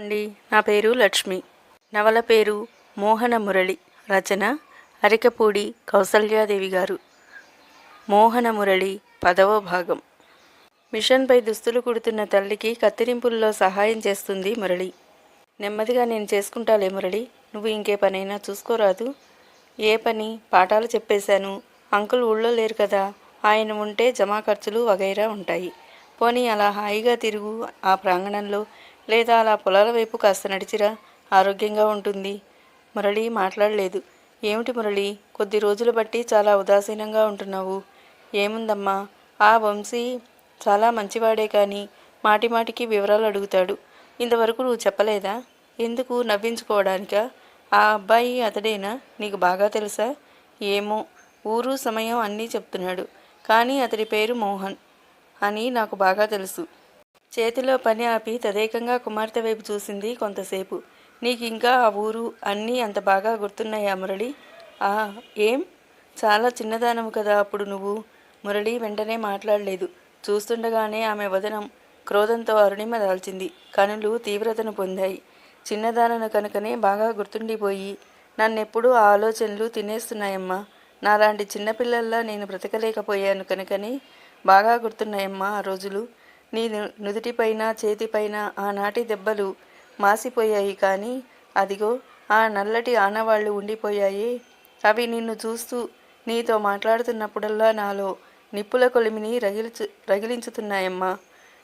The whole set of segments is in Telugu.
అండి నా పేరు లక్ష్మి. నవల పేరు మోహన మురళి. రచన అరికపూడి కౌసల్యాదేవి గారు. మోహన మురళి పదవ భాగం. మిషన్పై దుస్తులు కుడుతున్న తల్లికి కత్తిరింపుల్లో సహాయం చేస్తుంది మురళి. నెమ్మదిగా నేను చేసుకుంటాలే మురళి. నువ్వు ఇంకే పనైనా చూసుకోరాదు ఏ పని? పాఠాలు చెప్పేశాను. అంకుల్ ఊళ్ళో లేరు కదా. ఆయన ఉంటే జమా ఖర్చులు వగైరా ఉంటాయి. పోనీ అలా హాయిగా తిరుగు. ఆ ప్రాంగణంలో లేదా అలా పొలాల వైపు కాస్త నడిచిరా? ఆరోగ్యంగా ఉంటుంది. మురళి మాట్లాడలేదు. ఏమిటి మురళి కొద్ది రోజులు బట్టి చాలా ఉదాసీనంగా ఉంటున్నావు. ఏముందమ్మా? ఆ వంశీ చాలా మంచివాడే కానీ మాటిమాటికి వివరాలు అడుగుతాడు. ఇంతవరకు నువ్వు చెప్పలేదా? ఎందుకు నవ్వించుకోవడానికా? ఆ అబ్బాయి అతడేనా? నీకు బాగా తెలుసా? ఏమో ఊరు సమయం అన్నీ చెప్తున్నాడు. కానీ అతడి పేరు మోహన్ అని నాకు బాగా తెలుసు. చేతిలో పని ఆపి తదేకంగా కుమార్తె వైపు చూసింది కొంతసేపు. నీకు ఇంకా ఆ ఊరు అన్నీ అంత బాగా గుర్తున్నాయా మురళి? ఆ ఏం? చాలా చిన్నదానము కదా అప్పుడు నువ్వు. మురళి వెంటనే మాట్లాడలేదు. చూస్తుండగానే ఆమె వదనం క్రోధంతో అరుణిమ దాల్చింది. కనులు తీవ్రతను పొందాయి. చిన్నదానను కనుకనే బాగా గుర్తుండిపోయి నన్నెప్పుడూ ఆ ఆలోచనలు తినేస్తున్నాయమ్మా. నాలాంటి చిన్నపిల్లల్లా నేను బ్రతకలేకపోయాను కనుకనే బాగా గుర్తున్నాయమ్మా ఆ రోజులు. నీ నుదుటిపైన చేతిపైన ఆనాటి దెబ్బలు మాసిపోయాయి కానీ అదిగో ఆ నల్లటి ఆనవాళ్ళు ఉండిపోయాయి. అవి నిన్ను చూస్తూ నీతో మాట్లాడుతున్నప్పుడల్లా నాలో నిప్పుల కొలిమిని రగిలిచు రగిలించుతున్నాయమ్మా.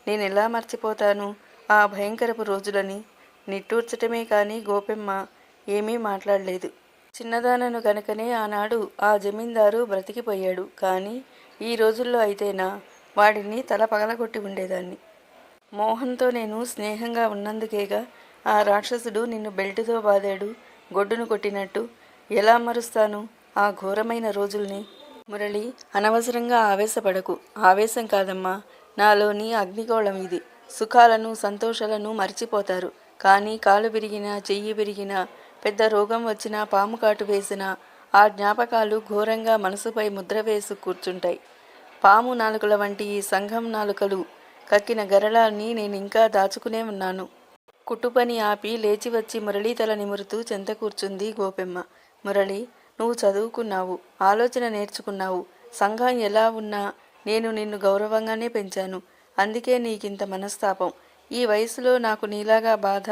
నేను ఎలా మర్చిపోతాను ఆ భయంకరపు రోజులని? నిట్టూర్చటమే కానీ గోపెమ్మ ఏమీ మాట్లాడలేదు. చిన్నదానను గనుకనే ఆనాడు ఆ జమీందారు బ్రతికిపోయాడు. కానీ ఈ రోజుల్లో అయితేనా వాడిని తల పగలగొట్టి ఉండేదాన్ని. మోహన్తో నేను స్నేహంగా ఉన్నందుకేగా ఆ రాక్షసుడు నిన్ను బెల్టుతో బాదాడు గొడ్డును కొట్టినట్టు. ఎలా మరుస్తాను ఆ ఘోరమైన రోజుల్ని? మురళి అనవసరంగా ఆవేశపడకు. ఆవేశం కాదమ్మా. నాలోని అగ్నిగోళం ఇది. సుఖాలను సంతోషాలను మర్చిపోతారు. కానీ కాలు విరిగినా చెయ్యి విరిగినా పెద్ద రోగం వచ్చినా పాము కాటు వేసినా ఆ జ్ఞాపకాలు ఘోరంగా మనసుపై ముద్ర వేసి కూర్చుంటాయి. పాము నాలుకల వంటి ఈ సంఘం నాలుకలు కక్కిన గరళాన్ని నేను ఇంకా దాచుకునే ఉన్నాను. కుట్టుపని ఆపి లేచి వచ్చి మురళీ తల నిమురుతూ చెంత కూర్చుంది గోపెమ్మ. మురళి నువ్వు చదువుకున్నావు ఆలోచన నేర్చుకున్నావు. సంఘం ఎలా ఉన్నా నేను నిన్ను గౌరవంగానే పెంచాను. అందుకే నీకింత మనస్తాపం. ఈ వయసులో నాకు నీలాగా బాధ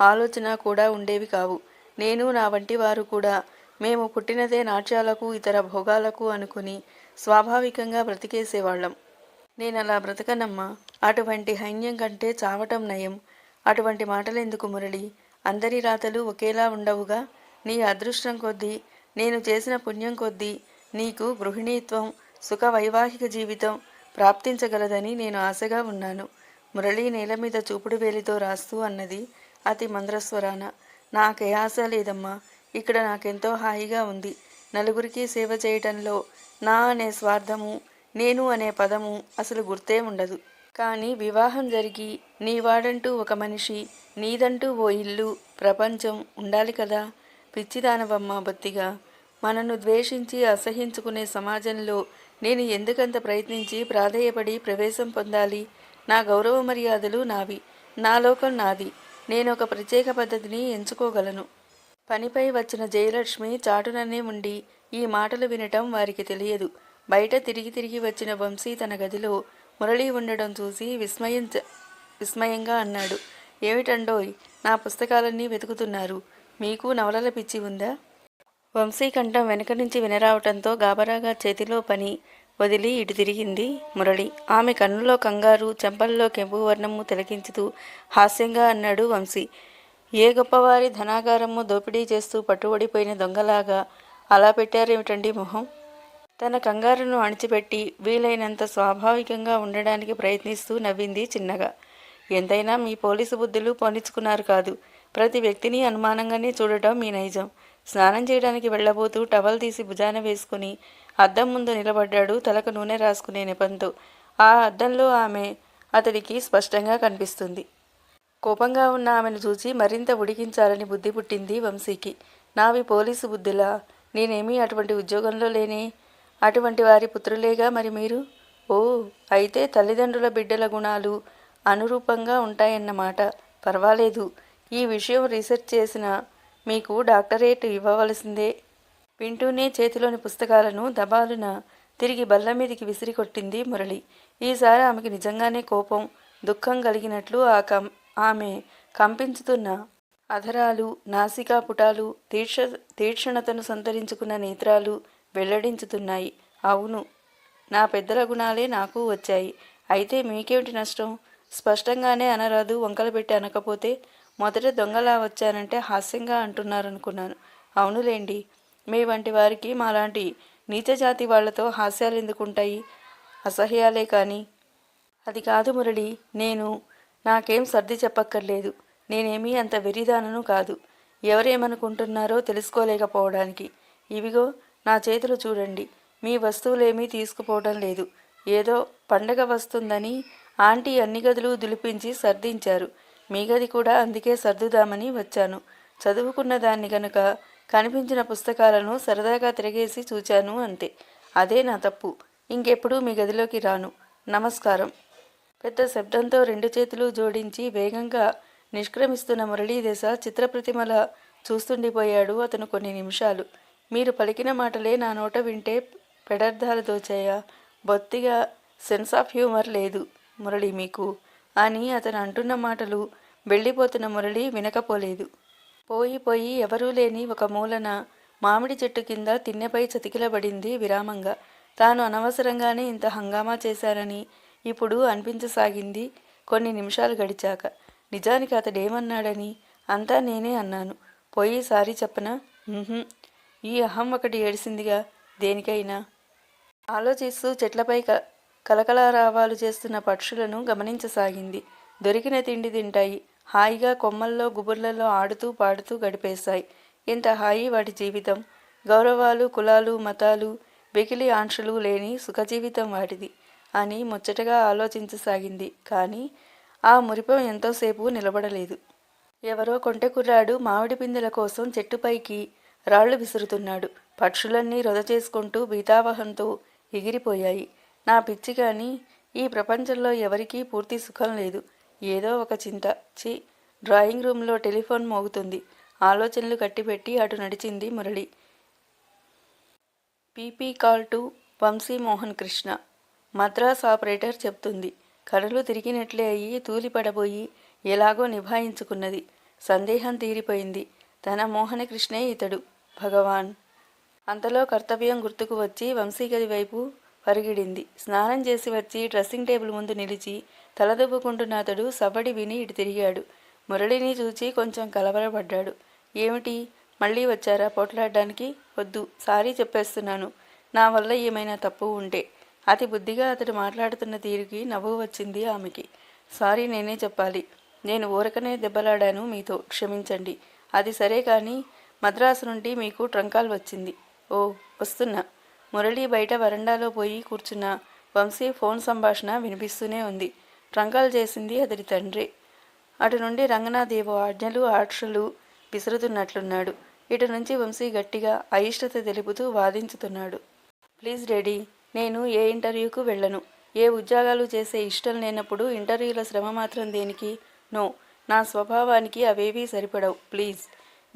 ఆలోచన కూడా ఉండేవి కావు. నేను నా వంటి వారు కూడా మేము పుట్టినదే నాట్యాలకు ఇతర భోగాలకు అనుకుని స్వాభావికంగా బ్రతికేసేవాళ్ళం. నేను అలా బ్రతకనమ్మా. అటువంటి హైన్యం కంటే చావటం నయం. అటువంటి మాటలెందుకు మురళి? అందరి రాతలు ఒకేలా ఉండవుగా? నీ అదృష్టం కొద్దీ నేను చేసిన పుణ్యం కొద్దీ నీకు గృహిణీత్వం సుఖ వైవాహిక జీవితం ప్రాప్తించగలదని నేను ఆశగా ఉన్నాను. మురళి నేల మీద చూపుడు వేలితో రాస్తూ అన్నది అతి మంద్రస్వరాన. నాకే ఆశ లేదమ్మా. ఇక్కడ నాకెంతో హాయిగా ఉంది. నలుగురికి సేవ చేయటంలో నా అనే స్వార్థము నేను అనే పదము అసలు గుర్తే ఉండదు. కానీ వివాహం జరిగి నీవాడంటూ ఒక మనిషి నీదంటూ ఓ ఇల్లు ప్రపంచం ఉండాలి కదా? పిచ్చిదానవమ్మ బొత్తిగా. మనను ద్వేషించి అసహించుకునే సమాజంలో నేను ఎందుకంత ప్రయత్నించి ప్రాధేయపడి ప్రవేశం పొందాలి? నా గౌరవ మర్యాదలు నావి. నా లోకం నాది. నేను ఒక ప్రత్యేక పద్ధతిని ఎంచుకోగలను. పనిపై వచ్చిన జయలక్ష్మి చాటుననే ఉండి ఈ మాటలు వినటం వారికి తెలియదు. బయట తిరిగి తిరిగి వచ్చిన వంశీ తన గదిలో మురళి ఉండడం చూసి విస్మయం విస్మయంగా అన్నాడు. ఏమిటండోయ్ నా పుస్తకాలన్నీ వెతుకుతున్నారు. మీకు నవలల పిచ్చి ఉందా? వంశీ కంఠం వెనక నుంచి వినరావటంతో గాబరాగా చేతిలో పని వదిలి ఇటు తిరిగింది మురళి. ఆమె కన్నులో కంగారు చెంపల్లో కెంపు వర్ణము తిలకించుతూ హాస్యంగా అన్నాడు వంశీ. ఏ గొప్పవారి ధనాగారము దోపిడీ చేస్తూ పట్టుబడిపోయిన దొంగలాగా అలా పెట్టారేమిటండి మొహం? తన కంగారును అణిచిపెట్టి వీలైనంత స్వాభావికంగా ఉండడానికి ప్రయత్నిస్తూ నవ్వింది చిన్నగా. ఎంతైనా మీ పోలీసు బుద్ధులు పోనిచ్చుకున్నారు కాదు. ప్రతి వ్యక్తిని అనుమానంగానే చూడటం మీ నైజం. స్నానం చేయడానికి వెళ్ళబోతూ టవల్ తీసి భుజాన వేసుకుని అద్దం ముందు నిలబడ్డాడు తలకు నూనె రాసుకునే నెపంతో. ఆ అద్దంలో ఆమె అతడికి స్పష్టంగా కనిపిస్తుంది. కోపంగా ఉన్న ఆమెను చూసి మరింత ఉడికించాలని బుద్ధి పుట్టింది వంశీకి. నావి పోలీసు బుద్ధులా? నేనేమీ అటువంటి ఉద్యోగంలో లేని? అటువంటి వారి పుత్రులేగా మరి మీరు? ఓ అయితే తల్లిదండ్రుల బిడ్డల గుణాలు అనురూపంగా ఉంటాయన్నమాట. పర్వాలేదు. ఈ విషయం రీసెర్చ్ చేసిన మీకు డాక్టరేట్ ఇవ్వవలసిందే. వింటూనే చేతిలోని పుస్తకాలను దబాలున తిరిగి బల్ల మీదికి విసిరి కొట్టింది మురళి. ఈసారి ఆమెకి నిజంగానే కోపం దుఃఖం కలిగినట్లు ఆ కం ఆమె కంపించుతున్న అధరాలు నాసికా పుటాలు తీక్ష తీక్షణతను సంతరించుకున్న నేత్రాలు వెల్లడించుతున్నాయి. అవును నా పెద్దల గుణాలే నాకు వచ్చాయి. అయితే మీకేమిటి నష్టం? స్పష్టంగానే అనరాదు వంకలు పెట్టి అనకపోతే మొదట దొంగలా వచ్చానంటే హాస్యంగా అంటున్నారనుకున్నాను. అవునులేండి మీ వంటి వారికి మాలాంటి నీచ జాతి వాళ్ళతో హాస్యాలు ఎందుకుంటాయి? అసహ్యాలే కానీ. అది కాదు మురళి నేను నాకేం సర్ది చెప్పక్కర్లేదు. నేనేమీ అంత వెరిదానను కాదు. ఎవరేమనుకుంటున్నారో తెలుసుకోలేకపోవడానికి. ఇవిగో నా చేతులు చూడండి. మీ వస్తువులేమీ తీసుకుపోవడం లేదు. ఏదో పండగ వస్తుందని ఆంటీ అన్ని గదులు దులిపించి సర్దించారు. మీ గది కూడా అందుకే సర్దుదామని వచ్చాను. చదువుకున్న దాన్ని గనుక కనిపించిన పుస్తకాలను సరదాగా తిరగేసి చూచాను అంతే. అదే నా తప్పు. ఇంకెప్పుడు మీ గదిలోకి రాను. నమస్కారం. పెద్ద శబ్దంతో రెండు చేతులు జోడించి వేగంగా నిష్క్రమిస్తున్న మురళీదేశ చిత్రప్రతిమల చూస్తుండిపోయాడు అతను కొన్ని నిమిషాలు. మీరు పలికిన మాటలే నా నోట వింటే పెడర్థాలు దోచాయా బొత్తిగా సెన్స్ ఆఫ్ హ్యూమర్ లేదు మురళి మీకు. అని అతను అంటున్న మాటలు వెళ్ళిపోతున్న మురళి వినకపోలేదు. పోయి పోయి ఎవరూ లేని ఒక మూలన మామిడి చెట్టు కింద తిన్నెపై చతికిలబడింది విరామంగా. తాను అనవసరంగానే ఇంత హంగామా చేశారని ఇప్పుడు అనిపించసాగింది. కొన్ని నిమిషాలు గడిచాక నిజానికి అతడేమన్నాడని అంతా నేనే అన్నాను. పోయి సారీ చెప్పనా ఈ అహం ఒకటి ఏడిసిందిగా దేనికైనా? ఆలోచిస్తూ చెట్లపై క కలకలారావాలు చేస్తున్న పక్షులను గమనించసాగింది. దొరికిన తిండి తింటాయి. హాయిగా కొమ్మల్లో గుబుర్లలో ఆడుతూ పాడుతూ గడిపేశాయి. ఇంత హాయి వాటి జీవితం! గౌరవాలు కులాలు మతాలు వెకిలి ఆంక్షలు లేని సుఖజీవితం వాటిది అని ముచ్చటగా ఆలోచించసాగింది. కానీ ఆ మురిపం ఎంతోసేపు నిలబడలేదు. ఎవరో కొంటె కుర్రాడు మామిడి పిందెల కోసం చెట్టుపైకి రాళ్ళు విసురుతున్నాడు. పక్షులన్నీ రొద చేసుకుంటూ భీతావహంతో ఎగిరిపోయాయి. నా పిచ్చి కానీ ఈ ప్రపంచంలో ఎవరికీ పూర్తి సుఖం లేదు. ఏదో ఒక చింత. చి డ్రాయింగ్ రూమ్లో టెలిఫోన్ మోగుతుంది. ఆలోచనలు కట్టిపెట్టి అటు నడిచింది Murali. PP call to Vamsi Mohan Krishna. Madras operator చెప్తుంది. కడలు తిరిగినట్లే అయ్యి తూలిపడబోయి ఎలాగో నిభాయించుకున్నది. సందేహం తీరిపోయింది. తన మోహనకృష్ణే ఇతడు. భగవాన్! అంతలో కర్తవ్యం గుర్తుకు వచ్చి వంశీగది వైపు పరిగిడింది. స్నానం చేసి వచ్చి డ్రెస్సింగ్ టేబుల్ ముందు నిలిచి తలదొబ్బుకుంటున్న అతడు సబడి విని ఇటు తిరిగాడు. మురళిని చూచి కొంచెం కలవరపడ్డాడు. ఏమిటి? మళ్ళీ వచ్చారా పోట్లాడడానికి? వద్దు సారీ చెప్పేస్తున్నాను. నా వల్ల ఏమైనా తప్పు ఉంటే. అతి బుద్ధిగా అతడు మాట్లాడుతున్న తీరుకి నవ్వు వచ్చింది ఆమెకి. సారీ నేనే చెప్పాలి. నేను ఊరకనే దెబ్బలాడాను మీతో. క్షమించండి. అది సరే కానీ మద్రాసు నుండి మీకు ట్రంకాల్ వచ్చింది. ఓ వస్తున్నా. మురళి బయట వరండాలో పోయి కూర్చున్న వంశీ ఫోన్ సంభాషణ వినిపిస్తూనే ఉంది. ట్రంకాల్ చేసింది అతడి తండ్రి. అటు నుండి రంగనాథేవో ఆజ్ఞలు ఆక్షలు విసురుతున్నట్లున్నాడు. ఇటు నుంచి వంశీ గట్టిగా అయిష్టత తెలుపుతూ వాదించుతున్నాడు. Please ready. నేను ఏ ఇంటర్వ్యూకు వెళ్ళను. ఏ ఉద్యోగాలు చేసే ఇష్టం లేనప్పుడు ఇంటర్వ్యూల శ్రమ మాత్రం దేనికి? నో. నా స్వభావానికి అవేవీ సరిపడవు. ప్లీజ్.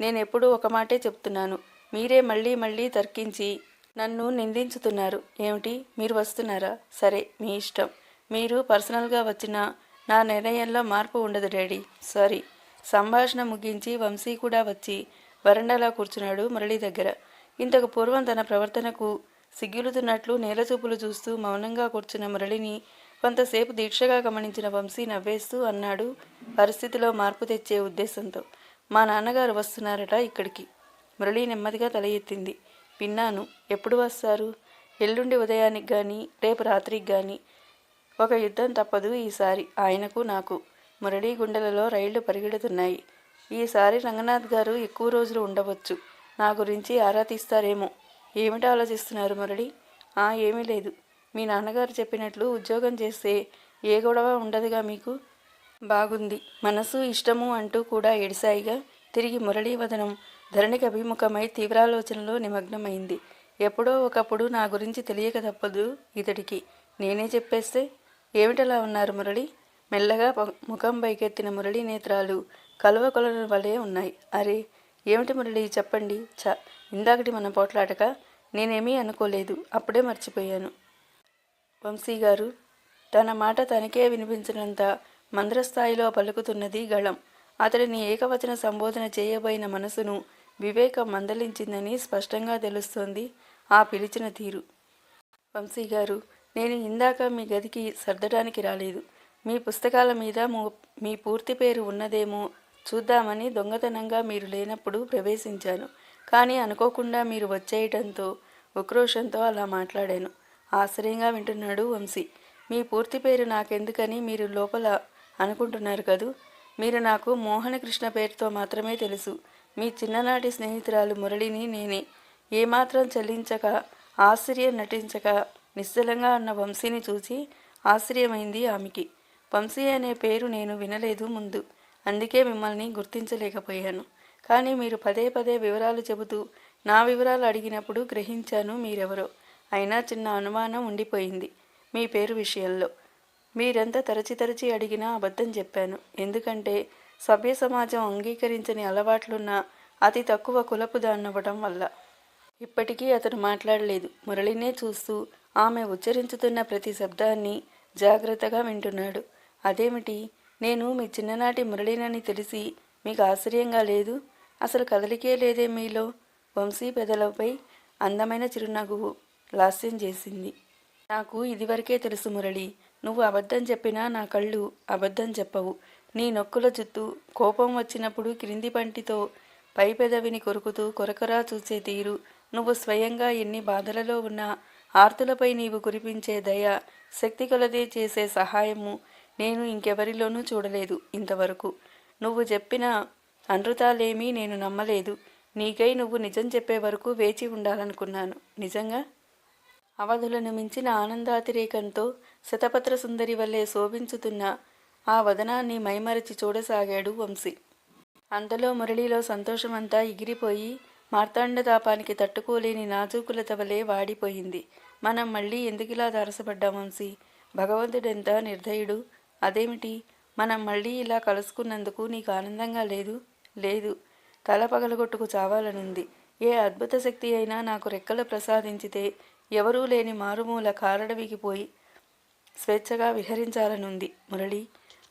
నేను ఎప్పుడూ ఒక మాటే చెప్తున్నాను. మీరే మళ్ళీ మళ్ళీ తర్కించి నన్ను నిందించుతున్నారు. ఏమిటి? మీరు వస్తున్నారా? సరే మీ ఇష్టం. మీరు పర్సనల్గా వచ్చిన నా నిర్ణయంలో మార్పు ఉండదు డాడీ. సారీ. సంభాషణ ముగించి వంశీ కూడా వచ్చి వరండాలో కూర్చున్నాడు మురళి దగ్గర. ఇంతకు పూర్వం తన ప్రవర్తనకు సిగ్గులుతున్నట్లు నేలచూపులు చూస్తూ మౌనంగా కూర్చున్న మురళిని కొంతసేపు దీక్షగా గమనించిన వంశీ నవ్వేస్తూ అన్నాడు పరిస్థితిలో మార్పు తెచ్చే ఉద్దేశంతో. మా నాన్నగారు వస్తున్నారట ఇక్కడికి. మురళి నెమ్మదిగా తల ఎత్తింది. విన్నాను. ఎప్పుడు వస్తారు? ఎల్లుండి ఉదయానికి కానీ రేపు రాత్రికి కానీ ఒక యుద్ధం తప్పదు ఈసారి. ఆయనకు నాకు. మురళీ గుండెలలో రైళ్ళు పరిగెడుతున్నాయి. ఈసారి రంగనాథ్ గారు ఎక్కువ రోజులు ఉండవచ్చు. నా గురించి ఆరా తీస్తారేమో. ఏమిటి ఆలోచిస్తున్నారు మురళి? ఆ ఏమీ లేదు. మీ నాన్నగారు చెప్పినట్లు ఉద్యోగం చేస్తే ఏ గొడవ ఉండదుగా మీకు? బాగుంది. మనసు ఇష్టము అంటూ కూడా ఎడిసాయిగా తిరిగి మురళీ వదనం ధరణికి అభిముఖమై తీవ్రాలోచనలో నిమగ్నమైంది. ఎప్పుడో ఒకప్పుడు నా గురించి తెలియక తప్పదు ఇతడికి. నేనే చెప్పేస్తే ఏమిటలా ఉన్నారు మురళి? మెల్లగా ముఖం పైకెత్తిన మురళీ నేత్రాలు కలువ కొలను వలె ఉన్నాయి. అరే ఏమిటి మురళి చెప్పండి. చ ఇందాకటి మన పోట్లాడక నేనేమీ అనుకోలేదు అప్పుడే మర్చిపోయాను. వంశీ గారు తన మాట తనకే వినిపించినంత మంద్రస్థాయిలో పలుకుతున్నది గళం. అతడిని ఏకవచన సంబోధన చేయబోయిన మనసును వివేకం మందలించిందని స్పష్టంగా తెలుస్తోంది ఆ పిలిచిన తీరు. వంశీ గారు నేను ఇందాక మీ గదికి సర్దడానికి రాలేదు. మీ పుస్తకాల మీద మీ పూర్తి పేరు ఉన్నదేమో చూద్దామని దొంగతనంగా మీరు లేనప్పుడు ప్రవేశించాను. కానీ అనుకోకుండా మీరు వచ్చేయటంతో ఉక్రోషంతో అలా మాట్లాడాను. ఆశ్చర్యంగా వింటున్నాడు వంశీ. మీ పూర్తి పేరు నాకెందుకని మీరు లోపల అనుకుంటున్నారు కదూ? మీరు నాకు మోహనకృష్ణ పేరుతో మాత్రమే తెలుసు. మీ చిన్ననాటి స్నేహితురాలు మురళిని నేనే. ఏమాత్రం చెల్లించక ఆశ్చర్యం నటించక నిశ్చలంగా ఉన్న వంశీని చూసి ఆశ్చర్యమైంది ఆమెకి. వంశీ అనే పేరు నేను వినలేదు ముందు. అందుకే మిమ్మల్ని గుర్తించలేకపోయాను. కానీ మీరు పదే పదే వివరాలు చెబుతూ నా వివరాలు అడిగినప్పుడు గ్రహించాను మీరెవరో. అయినా చిన్న అనుమానం ఉండిపోయింది మీ పేరు విషయంలో. మీరెంత తరచి తరచి అడిగినా అబద్ధం చెప్పాను. ఎందుకంటే సభ్య సమాజం అంగీకరించని అలవాట్లున్న అతి తక్కువ కులపు దాన్నవ్వడం వల్ల. ఇప్పటికీ అతను మాట్లాడలేదు. మురళినే చూస్తూ ఆమె ఉచ్చరించుతున్న ప్రతి శబ్దాన్ని జాగ్రత్తగా వింటున్నాడు. అదేమిటి? నేను మీ చిన్ననాటి మురళినని తెలిసి మీకు ఆశ్చర్యంగా లేదు. అసలు కదలికే లేదే మీలో. వంశీ పెదలపై అందమైన చిరునవ్వు లాస్యం చేసింది. నాకు ఇదివరకే తెలుసు మురళి నువ్వు అబద్ధం చెప్పినా నా కళ్ళు అబద్ధం చెప్పవు. నీ నొక్కుల చుట్టూ కోపం వచ్చినప్పుడు క్రింది పంటితో పై పెదవిని కొరుకుతూ కొరకరా చూసే తీరు. నువ్వు స్వయంగా ఎన్ని బాధలలో ఉన్నా ఆర్తులపై నీవు కురిపించే దయ శక్తి కొలదే చేసే సహాయము. నేను ఇంకెవరిలోనూ చూడలేదు ఇంతవరకు. నువ్వు చెప్పిన అనృతాలేమీ నేను నమ్మలేదు. నీకై నువ్వు నిజం చెప్పే వరకు వేచి ఉండాలనుకున్నాను. నిజంగా? అవధులను మించిన ఆనందాతిరేకంతో శతపత్ర సుందరి వల్లే శోభించుతున్న ఆ వదనాన్ని మైమరచి చూడసాగాడు వంశీ. అంతలో మురళిలో సంతోషమంతా ఎగిరిపోయి మార్తాండతాపానికి తట్టుకోలేని నాజూకులత వలె వాడిపోయింది. మనం మళ్ళీ ఎందుకిలా దరసపడ్డాం వంశీ? భగవంతుడెంత నిర్దయుడు? అదేమిటి? మనం మళ్ళీ ఇలా కలుసుకున్నందుకు నీకు ఆనందంగా లేదు? లేదు. తల పగలగొట్టుకు చావాలనుంది. ఏ అద్భుత శక్తి అయినా నాకు రెక్కలు ప్రసాదించితే ఎవరూ లేని మారుమూల కారడవికి పోయి స్వేచ్ఛగా విహరించాలనుంది. మురళి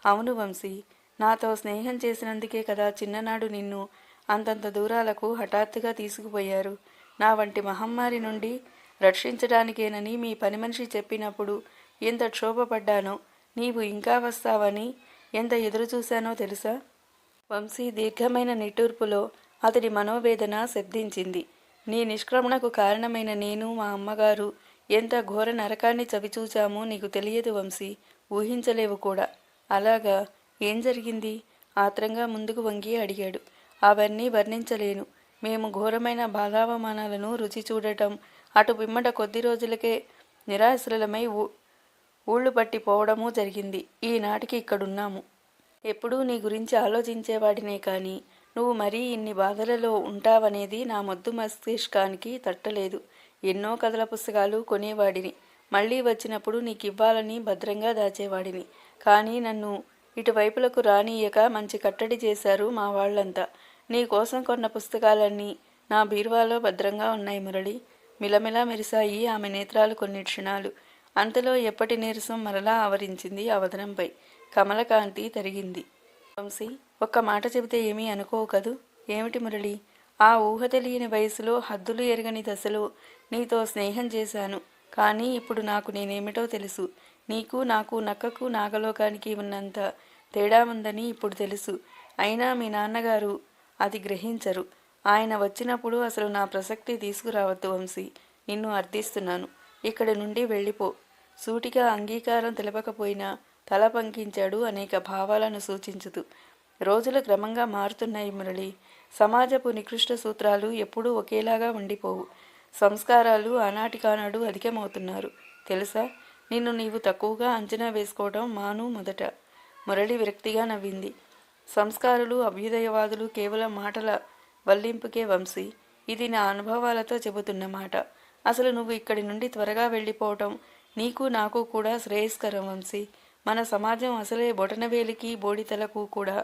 అవును వంశీ నాతో స్నేహం చేసినందుకే కదా చిన్ననాడు నిన్ను అంతంత దూరాలకు హఠాత్తుగా తీసుకుపోయారు. నా వంటి మహమ్మారి నుండి రక్షించడానికేనని మీ పని మనిషి చెప్పినప్పుడు ఎంత క్షోభపడ్డానో నీవు ఇంకా వస్తావని ఎంత ఎదురు చూశానో తెలుసా? వంశీ దీర్ఘమైన నిట్టూర్పులో అతడి మనోవేదన శబ్దించింది. నీ నిష్క్రమణకు కారణమైన నేను మా అమ్మగారు ఎంత ఘోర నరకాన్ని చవిచూచామో నీకు తెలియదు వంశీ ఊహించలేవు కూడా. అలాగా? ఏం జరిగింది? ఆత్రంగా ముందుకు వంగి అడిగాడు. అవన్నీ వర్ణించలేను. మేము ఘోరమైన బాధావమానాలను రుచి చూడటం అటు పిమ్మట కొద్ది రోజులకే నిరాశ్రలమై ఊళ్ళు పట్టి పోవడమూ జరిగింది. ఈనాటికి ఇక్కడున్నాము. ఎప్పుడూ నీ గురించి ఆలోచించేవాడినే కానీ నువ్వు మరీ ఇన్ని బాధలలో ఉంటావనేది నా మొద్దు మస్తిష్కానికి తట్టలేదు. ఎన్నో కథల పుస్తకాలు కొనేవాడిని. మళ్ళీ వచ్చినప్పుడు నీకు ఇవ్వాలని భద్రంగా దాచేవాడిని. కానీ నన్ను ఇటువైపులకు రానీయక మంచి కట్టడి చేశారు మా వాళ్ళంతా. నీ కోసం కొన్న పుస్తకాలన్నీ నా బీరువాలో భద్రంగా ఉన్నాయి మురళి. మిలమిలా మెరిశాయి ఆమె నేత్రాలు కొన్ని క్షణాలు. అంతలో ఎప్పటి నీరసం మరలా ఆవరించింది అవధనంపై కమలకాంతి తరిగింది. వంశీ ఒక్క మాట చెబితే ఏమీ అనుకోవు కదూ? ఏమిటి మురళి? ఆ ఊహ తెలియని వయసులో హద్దులు ఎరగని దశలో నీతో స్నేహం చేశాను. కానీ ఇప్పుడు నాకు నేనేమిటో తెలుసు. నీకు నాకు నక్కకు నాగలోకానికి ఉన్నంత తేడా ఉందని ఇప్పుడు తెలుసు. అయినా మీ నాన్నగారు అది గ్రహించరు. ఆయన వచ్చినప్పుడు అసలు నా ప్రసక్తి తీసుకురావద్దు వంశీ. నిన్ను అర్థిస్తున్నాను. ఇక్కడి నుండి వెళ్ళిపో. సూటిగా అంగీకారం తెలపకపోయినా తల పంకించాడు అనేక భావాలను సూచించుతూ. రోజులు క్రమంగా మారుతున్నాయి మురళి. సమాజపు నికృష్ట సూత్రాలు ఎప్పుడూ ఒకేలాగా ఉండిపోవు. సంస్కారాలు ఆనాటికానాడు అధికమవుతున్నారు. తెలుసా? నిన్ను నీవు తక్కువగా అంచనా వేసుకోవడం మాను మొదట. మురళి విరక్తిగా నవ్వింది. సంస్కారులు అభ్యుదయవాదులు కేవలం మాటల వల్లింపుకే వంశీ. ఇది నా అనుభవాలతో చెబుతున్న మాట. అసలు నువ్వు ఇక్కడి నుండి త్వరగా వెళ్ళిపోవటం నీకు నాకు కూడా శ్రేయస్కరం వంశీ. మన సమాజం అసలే బొటనవేలికి బోడితలకు కూడా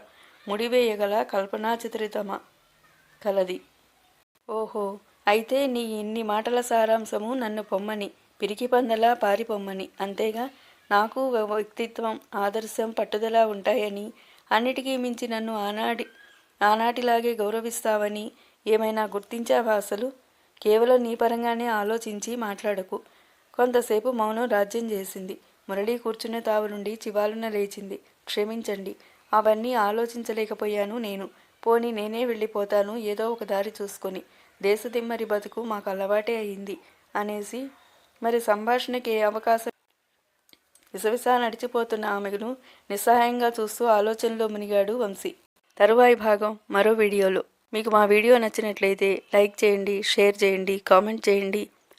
ముడివేయగల కల్పనా చిత్రితమ కలది. ఓహో అయితే నీ ఇన్ని మాటల సారాంశము నన్ను పొమ్మని పిరికి పందలా పారిపొమ్మని అంతేగా నాకు వ్యక్తిత్వం ఆదర్శం పట్టుదల ఉంటాయని అన్నిటికీ మించి నన్ను ఆనాటి ఆనాటిలాగే గౌరవిస్తావని ఏమైనా గుర్తించావా అసలు? కేవలం నీ పరంగానే ఆలోచించి మాట్లాడకు. కొంతసేపు మౌనం రాజ్యం చేసింది. మురళి కూర్చున్న తావు నుండి చివాలున లేచింది. క్షమించండి. అవన్నీ ఆలోచించలేకపోయాను నేను. పోనీ నేనే వెళ్ళిపోతాను ఏదో ఒక దారి చూసుకొని. దేశదిమ్మరి బతుకు మాకు అలవాటే అయింది అనేసి మరి సంభాషణకి ఏ అవకాశం విసవిసా నడిచిపోతున్న ఆమెను నిస్సహాయంగా చూస్తూ ఆలోచనలో మునిగాడు వంశీ. తరువాయి భాగం మరో వీడియోలో. మీకు మా వీడియో నచ్చినట్లయితే లైక్ చేయండి షేర్ చేయండి కామెంట్ చేయండి.